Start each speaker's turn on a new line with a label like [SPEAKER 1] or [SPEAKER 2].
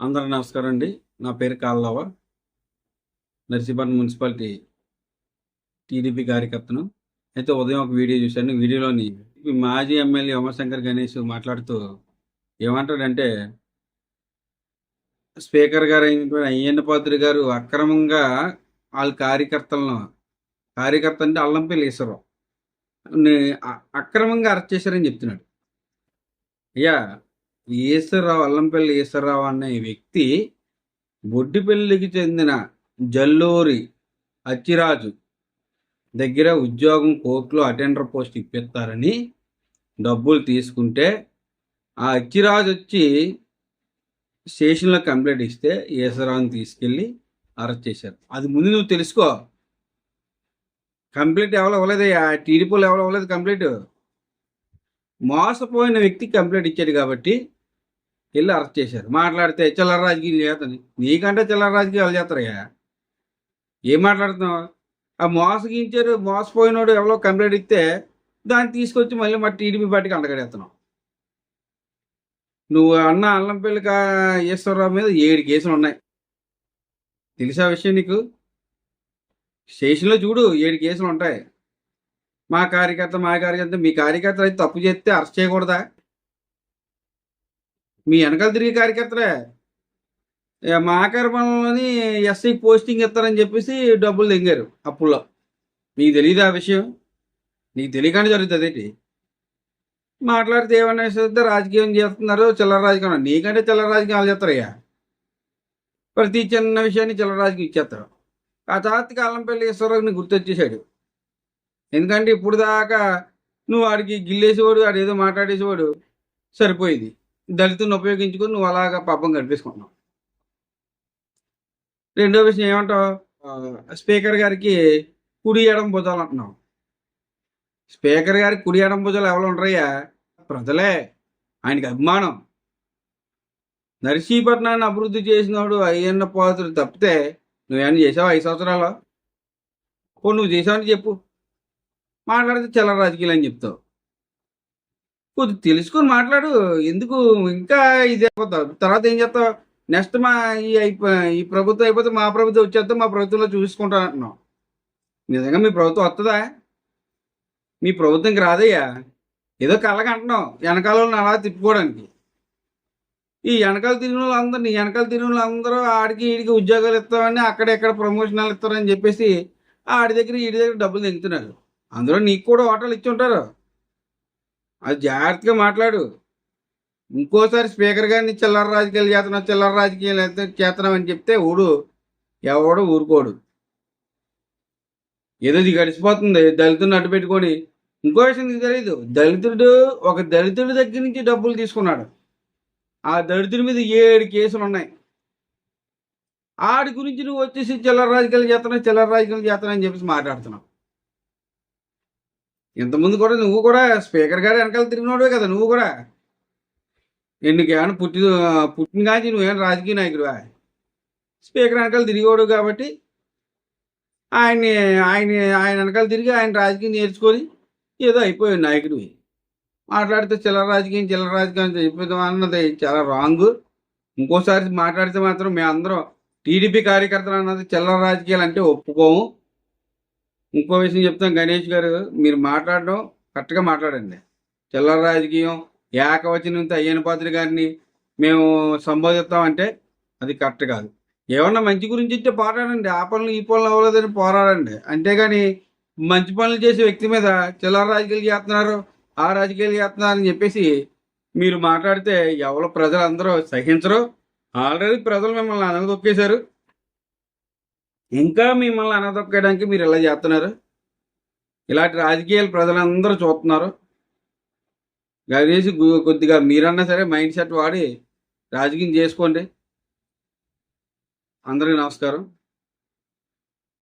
[SPEAKER 1] అందరికి నమస్కారం అండి. నా పేరు కాళ్ళవ. నర్సీపట్నం మున్సిపాలిటీ టీడీపీ కార్యకర్తను. అయితే ఉదయం ఒక వీడియో చూశాను. వీడియోలోని మాజీ ఎమ్మెల్యే ఉమాశంకర్ గణేష్ మాట్లాడుతూ ఏమంటాడంటే స్పీకర్ గారు అయినటువంటి అయ్యన్న పాత్రి గారు అక్రమంగా వాళ్ళ కార్యకర్తలను కార్యకర్త అంటే అల్లంపల్లి ఈశ్వరరావు అక్రమంగా అరెస్ట్ చేశారని చెప్తున్నాడు. అయ్యా ఈశ్వరరావు అల్లంపల్లి ఈశ్వరరావు అనే వ్యక్తి బొడ్డిపల్లికి చెందిన జల్లూరి అచ్చిరాజు దగ్గర ఉద్యోగం కోర్టులో అటెండర్ పోస్ట్ ఇప్పిస్తారని డబ్బులు తీసుకుంటే ఆ అచ్చిరాజు వచ్చి స్టేషన్లో కంప్లైంట్ ఇస్తే ఈశ్వరరావుని తీసుకెళ్ళి అరెస్ట్ చేశారు. అది ముందు నువ్వు తెలుసుకో. కంప్లైంట్ ఎవరు ఇవ్వలేదు టీడీపీలో ఎవరు ఇవ్వలేదు కంప్లైంట్. మోసపోయిన వ్యక్తి కంప్లైంట్ ఇచ్చాడు కాబట్టి వెళ్ళి అరెస్ట్ చేశారు. మాట్లాడితే చిల్లర రాజకీయాలు చేతని నీకంటే చిల్లర రాజకీయాలు చేస్తారయ్యా. ఏం మాట్లాడుతున్నావు? ఆ మోసగించారు మోసపోయినోడు ఎవరో కంప్లైంట్ ఇస్తే దాన్ని తీసుకొచ్చి మళ్ళీ మా టీడీపీ పార్టీకి అండగడేస్తున్నావు నువ్వు అన్న అల్లంపల్లి ఈశ్వరరావు మీద ఏడు కేసులు ఉన్నాయి. తెలుసా విషయం నీకు? స్టేషన్లో చూడు ఏడు కేసులు ఉంటాయి. మా కార్యకర్త మా కార్యకర్త మీ కార్యకర్తలు అయితే తప్పు చేస్తే అరెస్ట్ చేయకూడదా? మీ వెనకాల తిరిగి కార్యకర్తలే. ఏ, మా ఆకారపణలోని ఎస్ఐ పోస్టింగ్ ఇస్తారని చెప్పేసి డబ్బులు దిగారు అప్పుల్లో నీకు తెలియదు ఆ విషయం? నీకు తెలియకుండా జరుగుతుంది ఏంటి? మాట్లాడితే ఏమన్నా చేస్తే రాజకీయం చేస్తున్నారు చిల్లర రాజకీయం. నీకంటే చిల్లర రాజకీయాలు చేస్తారయ్యా. ప్రతి చిన్న విషయాన్ని చిల్లర రాజకీయం ఇచ్చేస్తారు. ఆ తర్వాత కాలంపల్లి ఈశ్వరరావుని గుర్తొచ్చేసాడు ఎందుకంటే ఇప్పుడు దాకా నువ్వు వాడికి గిల్లేసేవాడు వాడు ఏదో మాట్లాడేసేవాడు సరిపోయింది. దళితుని ఉపయోగించుకొని నువ్వు అలాగా పాపం కనిపించుకుంటున్నావు రెండో విషయం ఏమంటావు? స్పీకర్ గారికి కుడి ఎడం భుజాలు అంటున్నావు. స్పీకర్ గారికి కుడి ఎడం భుజాలు ఎవరు ఉండరయ్యా? ప్రజలే. ఆయనకి అభిమానం. నర్సీపట్నాన్ని అభివృద్ధి చేసినవాడు అయ్యన్న పాత్రుడు తప్పితే నువ్వేమన్నా చేసావు ఐదు సంవత్సరాలు పో నువ్వు చేసావని చెప్పు. మాట్లాడితే చిల్లర రాజకీయాలు అని చెప్తావు. కొద్దిగా తెలుసుకొని మాట్లాడు. ఎందుకు ఇంకా ఇది అయిపోతావు తర్వాత ఏం చేస్తావు? నెక్స్ట్ మా ఈ ఈ ప్రభుత్వం అయిపోతే మా ప్రభుత్వం వచ్చేస్తే మా ప్రభుత్వంలో చూసుకుంటా అంటున్నావు. నిజంగా మీ ప్రభుత్వం వస్తుందా మీ ప్రభుత్వంకి రాదయ్యా? ఏదో కళ్ళకి వెనకాల వాళ్ళని అలా తిప్పుకోవడానికి. ఈ వెనకాల తిరిగిన వాళ్ళందరూ నీ వెనకాల తిరిగిన వాళ్ళందరూ ఆడికి ఈడికి ఉద్యోగాలు ఇస్తామని అక్కడెక్కడ ప్రమోషనాలు ఇస్తారని చెప్పేసి ఆడి దగ్గర ఈడి దగ్గర డబ్బులు తెంగుతున్నారు అందులో నీకు కూడా హోటల్ ఇచ్చి ఉంటారు. అది జాగ్రత్తగా మాట్లాడు. ఇంకోసారి స్పీకర్ గారిని చిల్లర రాజకీయాలు చేస్తున్నావు చిల్లర రాజకీయాలు అయితే- చేస్తున్నావు అని చెప్తే ఊడు ఎవడు ఊరుకోడు. ఏదో ఇది గడిచిపోతుంది దళితుడిని అడ్డు పెట్టుకొని. ఇంకో విషయం నీకు తెలియదు దళితుడు ఒక దళితుడి దగ్గర నుంచి డబ్బులు తీసుకున్నాడు. ఆ దళితుడి మీద ఏడు కేసులు ఉన్నాయి. ఆడి గురించి నువ్వు వచ్చేసి చిల్లర రాజకీయాలు చేస్తున్నావు చిల్లర రాజకీయాలు చేస్తున్నావు అని చెప్పేసి మాట్లాడుతున్నావు. ఇంతకుముందు కూడా నువ్వు కూడా స్పీకర్ గారు వెనకాల తిరిగినోడే కదా నువ్వు కూడా. ఎన్నికేమైనా పుట్టి పుట్టిన కాంచి నువ్వేమైనా రాజకీయ నాయకుడువా? స్పీకర్ వెనకాల తిరిగోడు కాబట్టి ఆయన్ని ఆయన ఆయన వెనకాల తిరిగి ఆయన రాజకీయం నేర్చుకొని ఏదో అయిపోయాడు నాయకుడివి. మాట్లాడితే చిల్లర రాజకీయం చిల్లర రాజకీయం అని అన్నది చాలా రాంగ్. ఇంకోసారి మాట్లాడితే మాత్రం మేమందరం టీడీపీ కార్యకర్తలు అన్నది చిల్లర రాజకీయాలు అంటే ఒప్పుకోము. ఇంకో విషయం చెప్తాం గణేష్ గారు. మీరు మాట్లాడడం కరెక్ట్గా మాట్లాడండి. చిల్లర రాజకీయం ఏకవచనంతో అయ్యన పాత్రి గారిని మేము సంబోధిస్తామంటే అది కరెక్ట్ కాదు. ఏమన్నా మంచి గురించి ఇచ్చే పోరాడండి. ఆ పనులు ఈ పనులు అవ్వలేదని పోరాడండి. అంతేగాని మంచి పనులు చేసే వ్యక్తి మీద చిల్లర రాజకీయాలు చేస్తున్నారు ఆ రాజకీయాలు చేస్తున్నారని చెప్పేసి మీరు మాట్లాడితే ఎవరు ప్రజలందరూ సహించరు. ఆల్రెడీ ప్రజలు మిమ్మల్ని అనగదొక్కేశారు. ఇంకా మిమ్మల్ని అనదొక్కడానికి మీరు ఇలా చేస్తున్నారు. ఇలాంటి రాజకీయాలు ప్రజలందరూ చూస్తున్నారు. గణేష్ గు- కొద్దిగా మీరన్నా సరే మైండ్ సెట్ వాడి రాజకీయం చేసుకోండి. అందరికీ నమస్కారం.